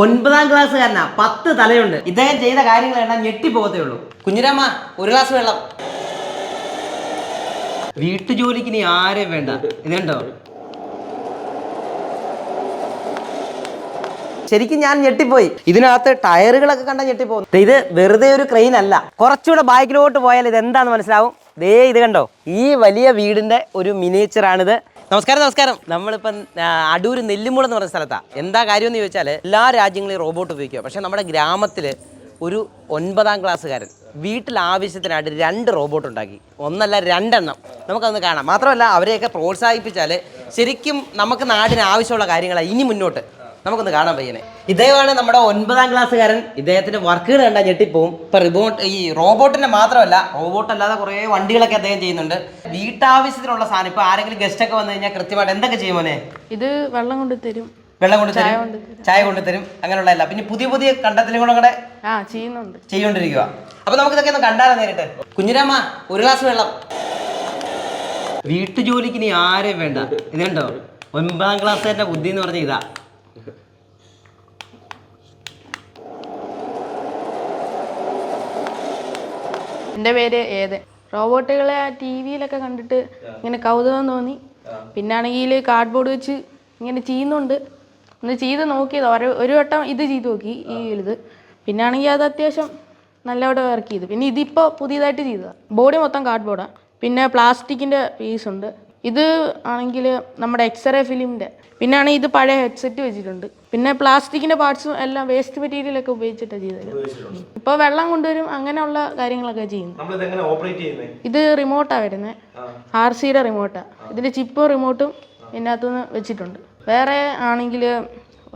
ഒൻപതാം ക്ലാസ്സുകാരനാ. പത്ത് തലയുണ്ട്. ഇദ്ദേഹം ചെയ്ത കാര്യങ്ങളെല്ലാം ഞെട്ടിപ്പോകത്തേ ഉള്ളൂ. കുഞ്ഞിരാമ്മ ഒരു ഗ്ലാസ് വെള്ളം. വീട്ടുജോലിക്ക് ഇനി ആരെയും വേണ്ട? ഇതുണ്ടോ? ശരിക്കും ഞാൻ ഞെട്ടിപ്പോയി. ഇതിനകത്ത് ടയറുകളൊക്കെ കണ്ട ഞെട്ടിപ്പോകും. ഇത് വെറുതെ ഒരു ക്രെയിൻ അല്ല. കുറച്ചുകൂടെ ബാക്കിലോട്ട് പോയാൽ ഇത് എന്താന്ന് മനസ്സിലാവും? ദേ ഇത് കണ്ടോ? ഈ വലിയ വീടിന്റെ ഒരു മിനിയേച്ചറാണിത്. നമസ്കാരം നമസ്കാരം. നമ്മളിപ്പം അടൂർ നെല്ലിമുള എന്ന് പറഞ്ഞ സ്ഥലത്താണ് എന്താ കാര്യം എന്ന് ചോദിച്ചാൽ എല്ലാ രാജ്യങ്ങളിലും റോബോട്ട് ഉപയോഗിക്കുക. പക്ഷേ നമ്മുടെ ഗ്രാമത്തിൽ ഒരു ഒൻപതാം ക്ലാസ്സുകാരൻ വീട്ടിൽ ആവശ്യത്തിനായിട്ട് രണ്ട് റോബോട്ട് ഉണ്ടാക്കി. ഒന്നല്ല രണ്ടെണ്ണം. നമുക്കതൊന്ന് കാണാം. മാത്രമല്ല അവരെയൊക്കെ പ്രോത്സാഹിപ്പിച്ചാൽ ശരിക്കും നമുക്ക് നാടിന് ആവശ്യമുള്ള കാര്യങ്ങളാണ് ഇനി മുന്നോട്ട്. നമുക്കൊന്ന് കാണാൻ പയ്യനെ. ഇദ്ദേഹമാണ് നമ്മുടെ ഒൻപതാം ക്ലാസ്സുകാരൻ. ഇദ്ദേഹത്തിന്റെ വർക്കുകൾ കണ്ടാൽ ഞെട്ടിപ്പോവും. ഇപ്പൊ റിബോട്ട് ഈ റോബോട്ടിന്റെ മാത്രമല്ല റോബോട്ട് അല്ലാതെ കുറേ വണ്ടികളൊക്കെ അദ്ദേഹം ചെയ്യുന്നുണ്ട്. വീട്ടാവശ്യത്തിനുള്ള സാധനം ഇപ്പൊ ആരെങ്കിലും ഗസ്റ്റ് ഒക്കെ വന്നു കഴിഞ്ഞാൽ കൃത്യമായിട്ട് എന്തൊക്കെ ചെയ്യും മോനെ? ഇത് വെള്ളം കൊണ്ട് തരും. വെള്ളം കൊണ്ട് തരും? ചായ കൊണ്ട് തരും. അങ്ങനെയുള്ള എല്ലാം. പിന്നെ പുതിയ പുതിയ കണ്ടെത്തലും കൂടെ ആ ചെയ്യുന്നുണ്ട്. ചെയ്തുകൊണ്ടിരിക്കുക അപ്പൊ നമുക്ക് ഇതൊക്കെ ഒന്ന് കണ്ടാലോ നേരിട്ട്? കുഞ്ഞിരാമ്മ ഒരു ഗ്ലാസ് വെള്ളം. വീട്ടുജോലിക്ക് ഇനി ആരെയും വേണ്ട. ഇതുണ്ടോ ഒൻപതാം ക്ലാസ്സുകാരുടെ ബുദ്ധി എന്ന് പറഞ്ഞ ഇതാ. എന്റെ പേര് ഏത് റോബോട്ടുകളെ ആ ടി വിയിലൊക്കെ കണ്ടിട്ട് ഇങ്ങനെ കൗതുകം തോന്നി. പിന്നാണെങ്കിൽ കാർഡ്ബോർഡ് വെച്ച് ഇങ്ങനെ ചെയ്യുന്നുണ്ട്. ഒന്ന് ചെയ്ത് നോക്കിയത്. ഒരു ഒരു വട്ടം ഇത് ചെയ്ത് നോക്കി ഈ ഇത് പിന്നാണെങ്കിൽ അത് അത്യാവശ്യം നല്ലവിടെ വർക്ക് ചെയ്തു. പിന്നെ ഇതിപ്പോൾ പുതിയതായിട്ട് ചെയ്തതാണ് ബോഡി മൊത്തം കാർഡ്ബോർഡാണ് പിന്നെ പ്ലാസ്റ്റിക്കിന്റെ പീസ് ഉണ്ട്. ഇത് ആണെങ്കിൽ നമ്മുടെ എക്സ്റേ ഫിലിമിന്റെ പിന്നാണ് ഇത് പഴയ ഹെഡ്സെറ്റ് വെച്ചിട്ടുണ്ട്. പിന്നെ പ്ലാസ്റ്റിക്കിന്റെ പാർട്സും എല്ലാം വേസ്റ്റ് മെറ്റീരിയലൊക്കെ ഉപയോഗിച്ചിട്ടാണ് ചെയ്തത്. ഇപ്പോൾ വെള്ളം കൊണ്ടുവരും അങ്ങനെയുള്ള കാര്യങ്ങളൊക്കെ ചെയ്യുന്നു? ഇത് റിമോട്ടാണ് വരുന്നത് ആർ സിയുടെ റിമോട്ടാണ് ഇതിന്റെ ചിപ്പും റിമോട്ടും ഇതിനകത്തുനിന്ന് വെച്ചിട്ടുണ്ട്. വേറെ ആണെങ്കിൽ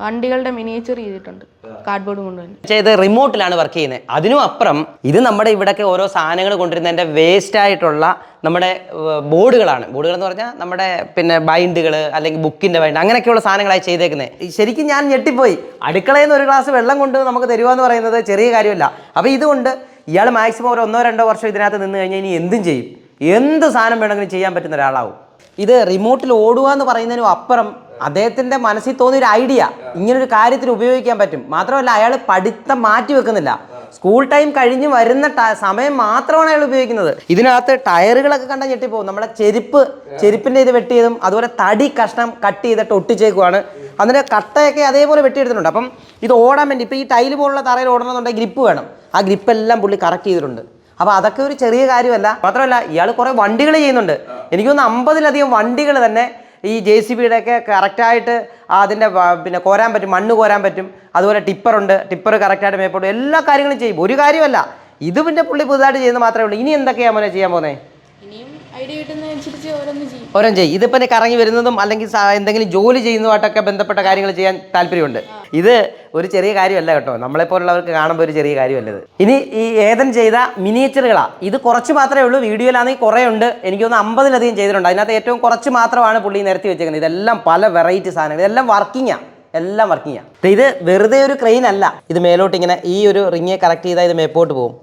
വണ്ടികളുടെ മിനിയേച്ചർ ചെയ്തിട്ടുണ്ട്. കാർഡ്ബോർഡ് കൊണ്ടുവന്ന് ഇത് റിമോട്ടിലാണ് വർക്ക് ചെയ്യുന്നത്. അതിനും അപ്പുറം ഇത് നമ്മുടെ ഇവിടെയൊക്കെ ഓരോ സാധനങ്ങൾ കൊണ്ടുവരുന്നതിന്റെ വേസ്റ്റ് ആയിട്ടുള്ള നമ്മുടെ ബോർഡുകളാണ്. ബോർഡുകൾ എന്ന് പറഞ്ഞാൽ നമ്മുടെ പിന്നെ ബൈൻഡുകൾ അല്ലെങ്കിൽ ബുക്കിന്റെ ബൈൻഡ് അങ്ങനെയൊക്കെയുള്ള സാധനങ്ങളായി ചെയ്തേക്കുന്നത്. ശരിക്കും ഞാൻ ഞെട്ടിപ്പോയി. അടുക്കളയിൽ നിന്ന് ഒരു ഗ്ലാസ് വെള്ളം കൊണ്ട് നമുക്ക് തരുക എന്ന് പറയുന്നത് ചെറിയ കാര്യമല്ല. അപ്പോൾ ഇതുകൊണ്ട് ഇയാൾ മാക്സിമം ഒരു ഒന്നോ രണ്ടോ വർഷം ഇതിനകത്ത് നിന്ന് കഴിഞ്ഞാൽ ഇനി എന്തും ചെയ്യും. എന്ത് സാധനം വേണമെങ്കിലും ചെയ്യാൻ പറ്റുന്ന ഒരാളാവും. ഇത് റിമോട്ടിൽ ഓടുക എന്ന് പറയുന്നതിനും അപ്പുറം അദ്ദേഹത്തിന്റെ മനസ്സിൽ തോന്നിയൊരു ഐഡിയ ഇങ്ങനൊരു കാര്യത്തിന് ഉപയോഗിക്കാൻ പറ്റും. മാത്രമല്ല അയാൾ പഠിത്തം മാറ്റി വെക്കുന്നില്ല. സ്കൂൾ ടൈം കഴിഞ്ഞ് വരുന്ന സമയം മാത്രമാണ് അയാൾ ഉപയോഗിക്കുന്നത്. ഇതിനകത്ത് ടയറുകളൊക്കെ കണ്ട ഞെട്ടിപ്പോകും. നമ്മുടെ ചെരുപ്പ് ചെരുപ്പിന്റെ ഇത് വെട്ടിയതും അതുപോലെ തടി കഷ്ണം കട്ട് ചെയ്തിട്ട് ഒട്ടിച്ചേക്കുവാണ്. അതിന്റെ കട്ടയൊക്കെ അതേപോലെ വെട്ടിയെടുത്തിട്ടുണ്ട്. അപ്പം ഇത് ഓടാൻ വേണ്ടി ഇപ്പോൾ ഈ ടൈൽ പോലുള്ള തറയിൽ ഓടണമെന്നുണ്ടെങ്കിൽ ഗ്രിപ്പ് വേണം. ആ ഗ്രിപ്പെല്ലാം പുള്ളി കറക്റ്റ് ചെയ്തിട്ടുണ്ട്. അപ്പോൾ അതൊക്കെ ഒരു ചെറിയ കാര്യമല്ല. മാത്രമല്ല ഇയാൾ കുറേ വണ്ടികൾ ചെയ്യുന്നുണ്ട്. എനിക്ക് അമ്പതിലധികം വണ്ടികൾ തന്നെ ഈ ജെ സി ബിയുടെ ഒക്കെ കറക്റ്റായിട്ട് അതിന്റെ പിന്നെ കോരാൻ പറ്റും മണ്ണ് കോരാൻ പറ്റും. അതുപോലെ ടിപ്പറുണ്ട് ടിപ്പർ കറക്റ്റായിട്ട് മേപ്പോട്ട് എല്ലാ കാര്യങ്ങളും ചെയ്യും. ഒരു കാര്യമല്ല. ഇത് പിന്നെ പുള്ളി പുതുതായിട്ട് ചെയ്യുന്നത് മാത്രമേ ഉള്ളൂ. ഇനി എന്തൊക്കെയാണ് മോനെ ചെയ്യാൻ പോകുന്നത് ഓരോ ചെയ്യും. ഇതിപ്പോൾ കറങ്ങി വരുന്നതും അല്ലെങ്കിൽ എന്തെങ്കിലും ജോലി ചെയ്യുന്നതുമായിട്ടൊക്കെ ബന്ധപ്പെട്ട കാര്യങ്ങൾ ചെയ്യാൻ താല്പര്യമുണ്ട്. ഇത് ഒരു ചെറിയ കാര്യമല്ല കേട്ടോ. നമ്മളെ നമ്മളെപ്പോലുള്ളവർക്ക് കാണുമ്പോൾ ഒരു ചെറിയ കാര്യമല്ല ഇത്. ഇനി ഈ ഏതൻ ചെയ്ത മിനിയേച്ചറുകളാണ് ഇത് കുറച്ച് മാത്രമേ ഉള്ളൂ. വീഡിയോയിലാണെങ്കിൽ കുറേ ഉണ്ട്. എനിക്ക് തോന്നുന്നു അമ്പതിലധികം ചെയ്തിട്ടുണ്ട്. അതിനകത്ത് ഏറ്റവും കുറച്ച് മാത്രമാണ് പുള്ളി നിരത്തി വെച്ചേക്കുന്നത്. ഇതെല്ലാം പല വെറൈറ്റി സാധനങ്ങൾ. ഇതെല്ലാം വർക്കിങ്ങാണ് എല്ലാം വർക്കിങ്ങാണ് ഇത് വെറുതെ ഒരു ക്രെയിൻ അല്ല. ഇത് മേലോട്ട് ഇങ്ങനെ ഈ ഒരു റിങ്ങെ കറക്റ്റ് ചെയ്താൽ ഇത് മേപ്പോട്ട് പോകും.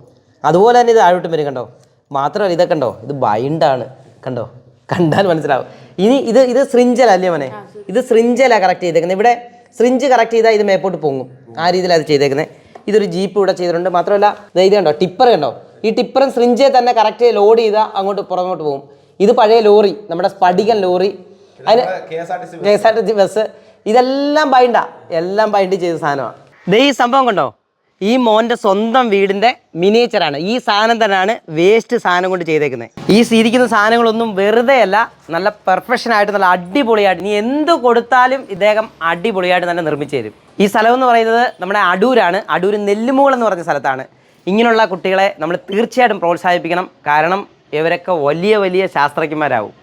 അതുപോലെ തന്നെ ഇത് ആഴോട്ടും വരും കണ്ടോ? മാത്രമല്ല ഇതൊക്കെ ഉണ്ടോ ഇത് ബൈൻഡാണ് കണ്ടോ? കണ്ടാൽ മനസ്സിലാവും. ഇനി ഇത് ഇത് സ്രിഞ്ചല അല്ലേ മോനെ? ഇത് സ്രിഞ്ചല കറക്റ്റ് ചെയ്തേക്കുന്നത് ഇവിടെ സ്രിഞ്ച് കറക്റ്റ് ചെയ്താൽ ഇത് മേപ്പോട്ട് പൊങ്ങും. ആ രീതിയിലാണ് അത് ചെയ്തേക്കുന്നത് ഇതൊരു ജീപ്പ് ഇവിടെ ചെയ്തിട്ടുണ്ട്. മാത്രമല്ല ദേ ഇത് കണ്ടോ? ടിപ്പർ കണ്ടോ? ഈ ടിപ്പറും ശ്രിഞ്ചെ തന്നെ കറക്റ്റ് ലോഡ് ചെയ്താൽ അങ്ങോട്ട് പുറകോട്ട് പോകും. ഇത് പഴയ ലോറി നമ്മുടെ സ്പടികൻ ലോറി. അതിന് K S R T C K S R T C bus ഇതെല്ലാം ബൈൻഡാ എല്ലാം ബൈൻഡ് ചെയ്ത സാധനമാണ് ദേ ഈ സംഭവം കണ്ടോ? ഈ മോന്റെ സ്വന്തം വീടിന്റെ മിനിയേച്ചറാണ്. ഈ സാധനം തന്നെയാണ് വേസ്റ്റ് സാധനം കൊണ്ട് ചെയ്തേക്കുന്നത്. ഈ സീരിക്കുന്ന സാധനങ്ങളൊന്നും വെറുതെ അല്ല നല്ല പെർഫെക്ഷൻ ആയിട്ട് നല്ല അടിപൊളിയായിട്ട് നീ എന്ത് കൊടുത്താലും ഇദ്ദേഹം അടിപൊളിയായിട്ട് തന്നെ നിർമ്മിച്ചു തരും. ഈ സ്ഥലം എന്ന് പറയുന്നത് നമ്മുടെ അടൂരാണ്. അടൂർ നെല്ലുമൂൾ എന്ന് പറഞ്ഞ സ്ഥലത്താണ്. ഇങ്ങനെയുള്ള കുട്ടികളെ നമ്മൾ തീർച്ചയായിട്ടും പ്രോത്സാഹിപ്പിക്കണം. കാരണം ഇവരൊക്കെ വലിയ വലിയ ശാസ്ത്രജ്ഞന്മാരാവും.